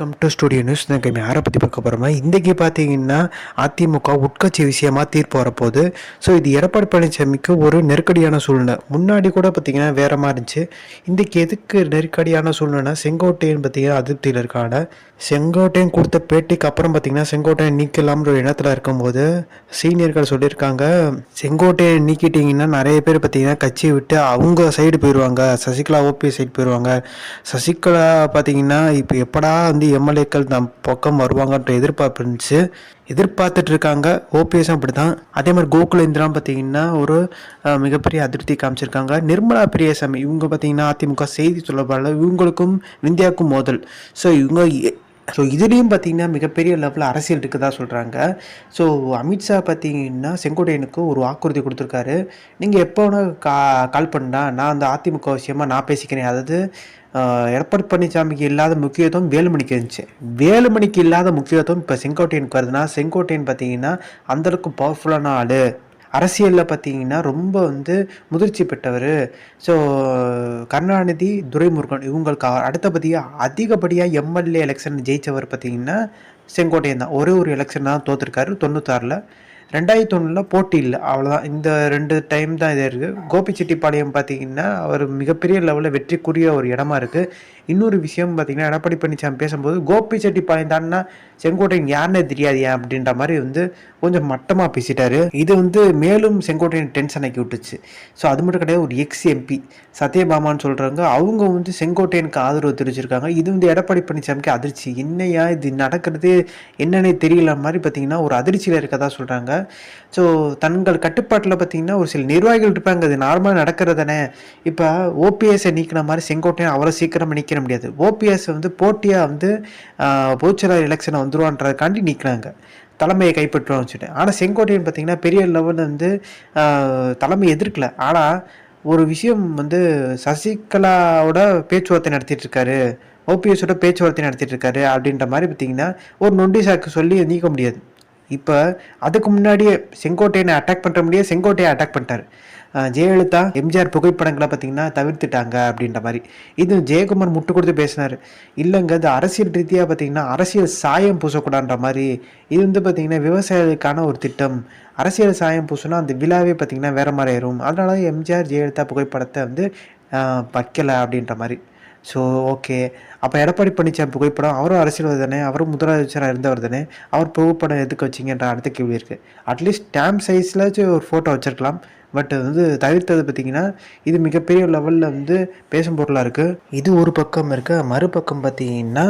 Come to studio news நான் யாரை பற்றி பார்க்க போகிறோமா இன்றைக்கி பார்த்தீங்கன்னா அதிமுக உட்கட்சி விஷயமா தீர்ப்பு வரப்போகுது ஸோ இது எடப்பாடி பழனிசாமிக்கு ஒரு நெருக்கடியான சூழ்நிலை. முன்னாடி கூட பார்த்தீங்கன்னா வேற மாதிரி இருந்துச்சு. இன்றைக்கி எதுக்கு நெருக்கடியான சூழ்நிலைனா செங்கோட்டையன் பார்த்தீங்கன்னா அதிருப்தியில் இருக்காங்க செங்கோட்டையன் கொடுத்த பேட்டிக்கு அப்புறம் பார்த்திங்கன்னா செங்கோட்டையன் நீக்கலாம்ன்ற ஒரு இடத்துல இருக்கும்போது சீனியர்கள் சொல்லியிருக்காங்க செங்கோட்டையன் நீக்கிட்டிங்கன்னா நிறைய பேர் பார்த்தீங்கன்னா கட்சியை விட்டு அவங்க சைடு போயிடுவாங்க சசிகலா ஓபிஎஸ் சைடு போயிடுவாங்க சசிகலா பார்த்திங்கன்னா இப்போ எப்படா வந்து எம்எல்ஏக்கள் நம் பக்கம் வருவாங்கன்ற எதிர்பார்ப்பு இருந்துச்சு. எதிர்பார்த்துட்டு இருக்காங்க ஓபிஎஸும் அப்படி தான் அதே மாதிரி கோகுலேந்திராம் பார்த்தீங்கன்னா ஒரு மிகப்பெரிய அதிருப்தி காமிச்சிருக்காங்க. நிர்மலா பிரியசாமி இவங்க பார்த்தீங்கன்னா அதிமுக செய்தி தொடர்பாளர் இவங்களுக்கும் இந்தியாவுக்கும் மோதல். ஸோ இவங்க ஸோ இதுலேயும் பார்த்தீங்கன்னா மிகப்பெரிய லெவலில் அரசியல் இருக்குதா சொல்கிறாங்க ஸோ அமித்ஷா பார்த்தீங்கன்னா செங்கோட்டையனுக்கு ஒரு வாக்குறுதி கொடுத்துருக்காரு. நீங்கள் எப்போ வேணால் கா கால் பண்ணா நான் அந்த அதிமுக விஷயமாக நான் பேசிக்கிறேன். அதாவது எடப்பாடி பழனிசாமிக்கு இல்லாத முக்கியத்துவம் வேலுமணிக்கு இருந்துச்சு. வேலுமணிக்கு இல்லாத முக்கியத்துவம் இப்போ செங்கோட்டையனுக்கு வருதுன்னா செங்கோட்டையன் பார்த்தீங்கன்னா அந்தளவுக்கு பவர்ஃபுல்லான ஆள். அரசியலில் பார்த்தீங்கன்னா ரொம்ப வந்து முதிர்ச்சி பெற்றவர். ஸோ கருணாநிதி துரைமுருகன் இவங்களுக்கு அடுத்தபடியாக அதிகப்படியாக எம்எல்ஏ எலெக்ஷன் ஜெயித்தவர் பார்த்தீங்கன்னா செங்கோட்டையன் தான். ஒரே ஒரு எலெக்ஷன் தான் தோற்றுருக்காரு தொண்ணூத்தாறில். ரெண்டாயிரத்தி ஒன்றில் போட்டி இல்லை அவ்வளோதான் இந்த ரெண்டு டைம் தான் இது இருக்குது கோபிச்செட்டிப்பாளையம் பார்த்தீங்கன்னா அவர் மிகப்பெரிய லெவலில் வெற்றிக்குரிய ஒரு இடமா இருக்குது இன்னொரு விஷயம் பார்த்தீங்கன்னா எடப்பாடி பழனிசாமி பேசும்போது கோபி செட்டி பாய்ந்தான்னா செங்கோட்டையன் யாருன்னே தெரியாது ஏன் அப்படின்ற மாதிரி வந்து கொஞ்சம் மட்டமாக பேசிட்டாரு. இது வந்து மேலும் செங்கோட்டையன் டென்ஷன் ஆக்கி விட்டுச்சு. ஸோ அது மட்டும் கிடையாது ஒரு எக்ஸ் எம்பி சத்யபாமான்னு சொல்கிறாங்க அவங்க வந்து செங்கோட்டையனுக்கு ஆதரவு தெரிவிச்சிருக்காங்க. இது வந்து எடப்பாடி பழனிசாமிக்கு அதிர்ச்சி. என்னையா இது நடக்கிறது? என்னன்னே தெரியல மாதிரி பார்த்தீங்கன்னா ஒரு அதிர்ச்சியில் இருக்கதா சொல்கிறாங்க ஸோ தங்கள் கட்டுப்பாட்டில் பார்த்தீங்கன்னா ஒரு சில நிர்வாகிகள் இருப்பாங்க. அது நார்மலாக நடக்கிறது தானே இப்போ ஓபிஎஸ்ஸை நீக்கின மாதிரி செங்கோட்டையன் அவ்வளோ சீக்கிரமாக நிற்க முடியாது. ஓபிஎஸ் வந்து போட்டியாக வந்து போச்சலர் எலெக்ஷனை வந்துருவான்றதுக்காண்டி நிற்கிறாங்க தலைமையை கைப்பற்றுவோம் வச்சுட்டு ஆனால் செங்கோட்டையன் பார்த்தீங்கன்னா பெரிய லெவலில் வந்து தலைமை எதிர்க்கல. ஆனால் ஒரு விஷயம் வந்து சசிகலாவோட பேச்சுவார்த்தை நடத்திட்டு இருக்காரு ஓபிஎஸோட பேச்சுவார்த்தை நடத்திட்டு இருக்காரு அப்படின்ற மாதிரி பார்த்தீங்கன்னா ஒரு நொண்டி சாக்கு சொல்லி நீக்க முடியாது. இப்போ அதுக்கு முன்னாடியே செங்கோட்டையனை அட்டாக் பண்ணுற முடியாது செங்கோட்டையை அட்டாக் பண்ணிட்டார். ஜெயலலிதா எம்ஜிஆர் புகைப்படங்களை பார்த்தீங்கன்னா தவிர்த்துட்டாங்க அப்படின்ற மாதிரி. இது ஜெயக்குமார் முட்டு கொடுத்து பேசினார். இல்லைங்க இது அரசியல் ரீதியாக பார்த்தீங்கன்னா அரசியல் சாயம் பூசக்கூடாதுன்ற மாதிரி. இது வந்து பார்த்தீங்கன்னா விவசாயிகளுக்கான ஒரு திட்டம். அரசியல் சாயம் பூசுனா அந்த விழாவே பார்த்தீங்கன்னா வேற மாதிரி ஆயிரும். அதனால எம்ஜிஆர் ஜெயலலிதா புகைப்படத்தை வந்து வைக்கலை அப்படின்ற மாதிரி. So okay. அப்போ எடப்பாடி பழனிசாமி புகைப்படம் அவரும் அரசியல்வாதி தானே அவரும் முதலமைச்சராக இருந்தவர் தானே அவர் புகைப்படம் எதுக்கு வச்சிங்கன்ற அடுத்த கேள்வி இருக்குது அட்லீஸ்ட் ஸ்டாம்ப் சைஸில் ஒரு ஃபோட்டோ வச்சிருக்கலாம். பட் வந்து தவிர்த்தது பார்த்தீங்கன்னா இது மிகப்பெரிய லெவலில் வந்து பேசும் பொருளாக இருக்குது இது ஒரு பக்கம் இருக்க. மறுபக்கம் பார்த்தீங்கன்னா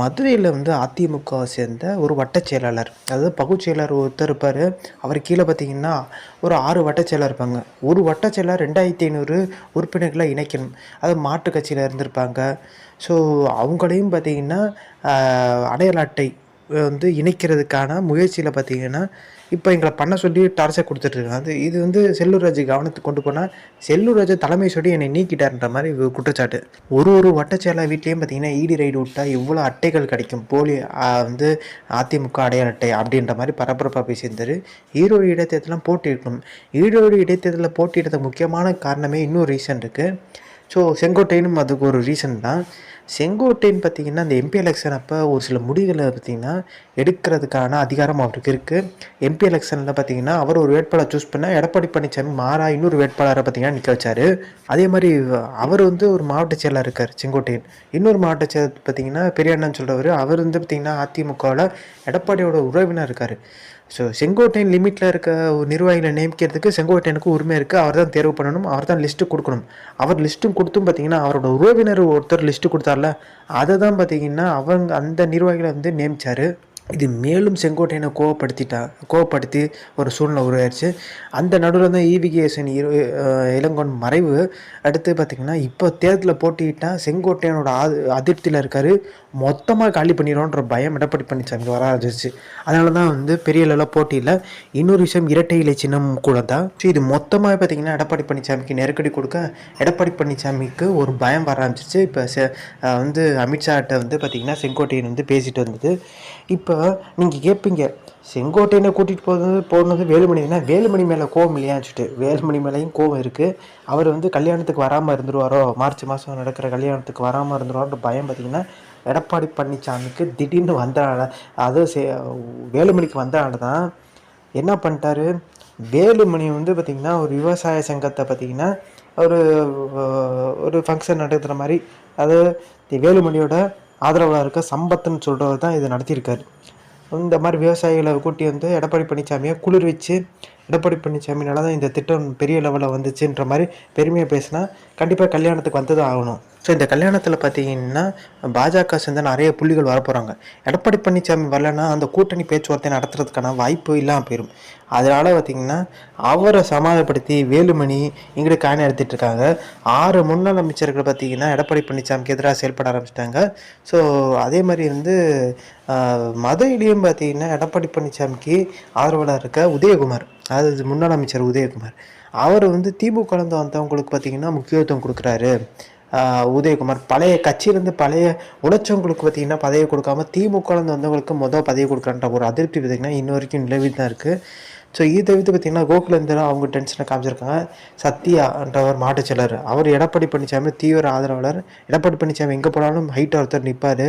மதுரையில் வந்து அதிமுகவை சேர்ந்த ஒரு வட்டச் செயலாளர் அதாவது பகுச் செயலாளர் ஒருத்தர் இருப்பார். அவர் கீழே பார்த்தீங்கன்னா ஒரு ஆறு வட்டச் செயலாளர் இருப்பாங்க. ஒரு வட்டச் செயலாளர் ரெண்டாயிரத்தி ஐநூறு உறுப்பினர்களை இணைக்கணும். அது மாற்றுக் கட்சியில் இருந்திருப்பாங்க. ஸோ அவங்களையும் பார்த்தீங்கன்னா அடையாள அட்டை வந்து இணைக்கிறதுக்கான முயற்சியில் பார்த்தீங்கன்னா இப்போ எங்களை பண்ண சொல்லி டார்ச்சர் கொடுத்துட்ருக்காங்க அது இது வந்து செல்லூர் ராஜு கவனத்துக்கு கொண்டு போனால் செல்லூர் ராஜு தலைமை சொல்லி என்னை நீக்கிட்டார்ன்ற மாதிரி ஒரு குற்றச்சாட்டு. ஒரு ஒரு வட்டச்சேலா வீட்லேயும் பார்த்தீங்கன்னா ஈடி ரைடு விட்டால் இவ்வளோ அட்டைகள் கிடைக்கும்? போலி வந்து அதிமுக அடையாள அட்டை அப்படின்ற மாதிரி பரபரப்பாக பேசியிருந்தார். ஈரோடு இடைத்தேர்தலாம் போட்டியிடணும். ஈரோடு இடைத்தேர்தலில் போட்டியிடுறதுக்கு முக்கியமான காரணமே இன்னொரு ரீசன் இருக்குது ஸோ செங்கோட்டையனும் அதுக்கு ஒரு ரீசன் தான். செங்கோட்டையன் பார்த்தீங்கன்னா அந்த எம்பி எலெக்ஷன் அப்போ ஒரு சில முடிவுகளை பார்த்தீங்கன்னா எடுக்கிறதுக்கான அதிகாரம் அவருக்கு இருக்குது எம்பி எலெக்ஷனில் பார்த்தீங்கன்னா அவர் ஒரு வேட்பாளர் சூஸ் பண்ண எடப்பாடி பழனிசாமி மாறா இன்னொரு வேட்பாளரை பார்த்தீங்கன்னா நிற்க வச்சார். அதே மாதிரி அவர் வந்து ஒரு மாவட்ட செயலாளர் இருக்கார் செங்கோட்டையன் இன்னொரு மாவட்ட செயலர் பார்த்தீங்கன்னா பெரியாண்ணன் சொல்கிறவர் அவர் வந்து பார்த்திங்கன்னா அதிமுகவில் எடப்பாடியோட உறவினர் இருக்கார். ஸோ செங்கோட்டையன் லிமிட்டில் இருக்க ஒரு நிர்வாகிகளை நியமிக்கிறதுக்கு செங்கோட்டையனுக்கு உரிமை இருக்குது அவர் தான் தேர்வு பண்ணணும். அவர் தான் லிஸ்ட்டு கொடுக்கணும். அவர் லிஸ்ட்டும் கொடுத்தும் பார்த்தீங்கன்னா அவரோட உறவினர் ஒருத்தர் லிஸ்ட்டு கொடுத்தார்ல அதை தான் பார்த்தீங்கன்னா அவங்க அந்த நிர்வாகிகளை வந்து நியமித்தார் இது மேலும் செங்கோட்டையனை கோவப்படுத்திட்டா கோவப்படுத்தி ஒரு சூழ்நிலை உருவாயிருச்சு. அந்த நடுவில் தான் ஈவிகேசன் இளங்கோன் மறைவு. அடுத்து பார்த்திங்கன்னா இப்போ தேர்தலில் போட்டியிட்டால் செங்கோட்டையனோட ஆது அதிருப்தியில் இருக்கார். மொத்தமாக காலி பண்ணிடுவோன்ற பயம் எடப்பாடி பழனிசாமிக்கு வர ஆரம்பிச்சிச்சு அதனால தான் வந்து பெரிய லெவலில் போட்டியில் இன்னொரு விஷயம் இரட்டை இலை சின்னம் கூட தான். ஸோ இது மொத்தமாக பார்த்தீங்கன்னா எடப்பாடி பழனிசாமிக்கு நெருக்கடி கொடுக்க எடப்பாடி பழனிசாமிக்கு ஒரு பயம் வர ஆரம்பிச்சிச்சு இப்போ வந்து அமித்ஷாட்ட வந்து பார்த்திங்கன்னா செங்கோட்டையன் வந்து பேசிட்டு வந்தது. இப்போ நீங்கள் கேட்பீங்க செங்கோட்டையனை கூட்டிகிட்டு போகிறது போனது வேலுமணினா வேலுமணி மேலே கோவம் இல்லையான்னு சொல்லிட்டு வேலுமணி மேலேயும் கோவம் இருக்குது அவர் வந்து கல்யாணத்துக்கு வராமல் இருந்துருவாரோ? மார்ச் மாதம் நடக்கிற கல்யாணத்துக்கு வராமல் இருந்துருவாரோன்ற பயம் பார்த்தீங்கன்னா எடப்பாடி பழனிசாமிக்கு திடீர்னு வந்தனால அதுவும் சே வேலுமணிக்கு வந்தனால தான். என்ன பண்ணிட்டாரு? வேலுமணி வந்து பார்த்திங்கன்னா ஒரு விவசாய சங்கத்தை பார்த்திங்கன்னா ஒரு ஒரு ஃபங்க்ஷன் நடத்துகிற மாதிரி அது வேலுமணியோட ஆதரவாக இருக்க சம்பத்துன்னு சொல்கிறவர் தான் இதை நடத்தியிருக்காரு. இந்த மாதிரி விவசாயிகளை கூட்டி வந்து எடப்பாடி பழனிசாமியை குளிர் வச்சு எடப்பாடி பழனிசாமினால தான் இந்த திட்டம் பெரிய லெவலில் வந்துச்சுன்ற மாதிரி பெருமையாக பேசினா கண்டிப்பாக கல்யாணத்துக்கு வந்தது ஆகணும். ஸோ இந்த கல்யாணத்தில் பார்த்தீங்கன்னா பாஜக சேர்ந்த நிறைய புள்ளிகள் வரப்போகிறாங்க எடப்பாடி பழனிசாமி வரலன்னா அந்த கூட்டணி பேச்சுவார்த்தை நடத்துறதுக்கான வாய்ப்பு இல்லாமல் போயிடும் அதனால் பார்த்திங்கன்னா அவரை சமாதானப்படுத்தி வேலுமணி இங்கிட்டு காணி எடுத்துகிட்டு இருக்காங்க. ஆறு முன்னாள் அமைச்சர்கள் பார்த்திங்கன்னா எடப்பாடி பழனிசாமிக்கு எதிராக செயல்பட ஆரம்பிச்சிட்டாங்க. ஸோ அதே மாதிரி வந்து மத இடையும் பார்த்திங்கன்னா எடப்பாடி பழனிசாமிக்கு ஆதரவாளர் இருக்க உதயகுமார். அதாவது முன்னாள் அமைச்சர் உதயகுமார். அவர் வந்து திமுகலேருந்து வந்தவங்களுக்கு பார்த்திங்கன்னா முக்கியத்துவம் கொடுக்குறாரு. உதயகுமார் பழைய கட்சியிலேருந்து பழைய உழைச்சவங்களுக்கு பார்த்திங்கன்னா பதவி கொடுக்காம திமுகலேருந்து வந்தவங்களுக்கு மொதல் பதவி கொடுக்குறன்ற ஒரு அதிருப்தி பார்த்திங்கன்னா இன்ன வரைக்கும் நிலவி தான் இருக்குது ஸோ இதை தவிர்த்து பார்த்திங்கன்னா கோகுலேந்திரா அவங்க டென்ஷனை காமிச்சிருக்காங்க. சத்யான்றவர் மாட்டுச்செலர் அவர் எடப்பாடி பழனிசாமி தீவிர ஆதரவாளர். எடப்பாடி பழனிசாமி எங்கே போனாலும் ஹைட் ஒருத்தர் நிற்பார்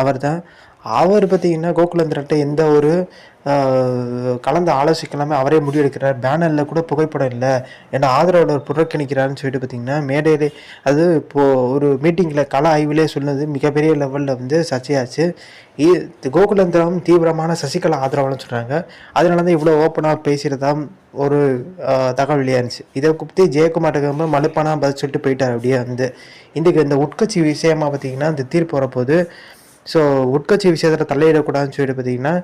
அவர் தான் அவர் பார்த்திங்கன்னா கோகுலந்திரன்ட்ட எந்த ஒரு கலந்து ஆலோசிக்கலாமே அவரே முடிவெடுக்கிறார். பேனரில் கூட புகைப்படம் இல்லை. ஏன்னா ஆதரவாளர் புறக்கணிக்கிறாருன்னு சொல்லிட்டு பார்த்திங்கன்னா மேடையிலே அது இப்போது ஒரு மீட்டிங்கில் கல ஆய்விலே சொன்னது மிகப்பெரிய லெவலில் வந்து சர்ச்சையாச்சு. கோகுலந்திரம் தீவிரமான சசிகலா ஆதரவாளர்னு சொல்கிறாங்க அதனால தான் இவ்வளோ ஓப்பனாக பேசுகிறதா ஒரு தகவல் வெளியாருந்துச்சு இதை பற்றி ஜெயக்குமார் மலுப்பானா பதில் சொல்லிட்டு போயிட்டார் அப்படியே வந்து. இன்றைக்கு இந்த உட்கட்சி விஷயமா பார்த்திங்கன்னா இந்த தீர்ப்பு வரப்போது ஸோ உட்கட்சி விஷயத்தில் தலையிடக்கூடாதுன்னு சொல்லிட்டு பார்த்தீங்கன்னா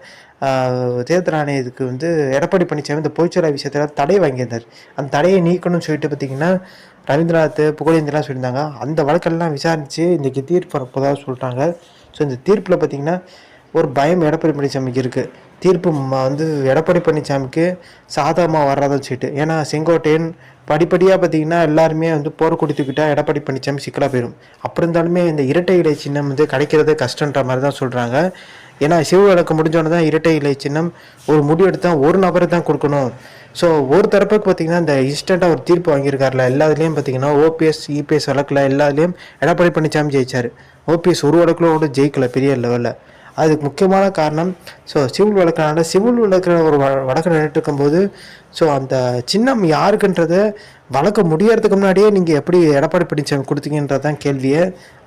தேர்தல் ஆணையத்துக்கு வந்து எடப்பாடி பழனிசாமி இந்த பொய்ச்சொல்ல விஷயத்தில் தடை வாங்கியிருந்தார். அந்த தடையை நீக்கணும்னு சொல்லிட்டு பார்த்தீங்கன்னா ரவீந்திரநாத் புகழேந்திரலாம் சொல்லியிருந்தாங்க. அந்த வழக்கெல்லாம் விசாரித்து இன்றைக்கி தீர்ப்பு வரப்போதாக சொல்லிட்டாங்க. ஸோ இந்த தீர்ப்பில் பார்த்திங்கன்னா ஒரு பயம் எடப்பாடி பழனிசாமிக்கு இருக்குது தீர்ப்பு வந்து எடப்பாடி பழனிசாமிக்கு சாதகமாக வர்றதுன்னு சொல்லிட்டு. ஏன்னா செங்கோட்டையன் படிப்படியாக பார்த்திங்கன்னா எல்லாருமே வந்து போர் கொடுத்துக்கிட்டா எடப்பாடி பழனிசாமி சிக்கலாக போயிடும் அப்படி இருந்தாலுமே இந்த இரட்டை இலை சின்னம் வந்து கிடைக்கிறது கஷ்டன்ற மாதிரி தான் சொல்கிறாங்க ஏன்னா சிவ விளக்கு முடிஞ்சோடனே தான் இரட்டை இலை சின்னம் ஒரு முடிவு எடுத்தால் ஒரு நபரை தான் கொடுக்கணும். ஸோ ஒரு தரப்புக்கு பார்த்தீங்கன்னா இந்த இன்ஸ்டண்ட்டாக ஒரு தீர்ப்பு வாங்கியிருக்காருல எல்லாத்துலேயும் பார்த்தீங்கன்னா ஓபிஎஸ் இபிஎஸ் வழக்கில் எல்லாத்துலேயும் எடப்பாடி பழனிசாமி ஜெயிச்சார். ஓபிஎஸ் ஒரு வழக்கில் கூட ஜெயிக்கல பெரிய லெவலில். அதுக்கு முக்கியமான காரணம் ஸோ சிவில் வழக்கினால சிவில் வழக்கிற ஒரு வழக்கு நின்றுட்டு இருக்கும்போது ஸோ அந்த சின்னம் யாருக்குன்றதை வழக்க முடியறதுக்கு முன்னாடியே நீங்கள் எப்படி எடப்பாடி பழனிசாமி கொடுத்தீங்கன்றது தான் கேள்வியே.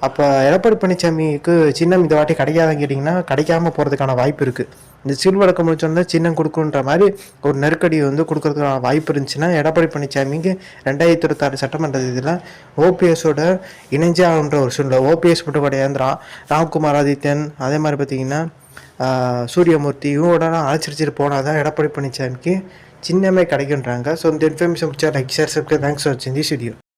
அப்போ எடப்பாடி பழனிசாமிக்கு சின்னம் இந்த வாட்டி கிடைக்காதுன்னு கேட்டிங்கன்னா கிடைக்காம போகிறதுக்கான வாய்ப்பு இருக்குது இந்த சீல் வழக்கம் முடிச்சோன்னா சின்னம் கொடுக்குன்ற மாதிரி ஒரு நெருக்கடி வந்து கொடுக்கறதுக்கான வாய்ப்பு இருந்துச்சுன்னா எடப்பாடி பழனிசாமிக்கு ரெண்டாயிரத்தி இருபத்தாறு சட்டமன்ற இதில் ஓபிஎஸோட இணைஞ்சான்ற ஒரு சூழ்நிலை ஓபிஎஸ் மட்டும் கிடையாது. ரா ராம்குமார் ஆதித்யன் அதே மாதிரி பார்த்திங்கன்னா சூரியமூர்த்தி இவங்களோட அழைச்சிருச்சிட்டு போனால் தான் எடப்பாடி பழனிசாமிக்கு சின்னமே கிடைக்குன்றாங்க. ஸோ இந்த இன்ஃபர்மேஷன் பிடிச்சா like share subscribe thanks for வாட்சிங் திஸ் வீடியோ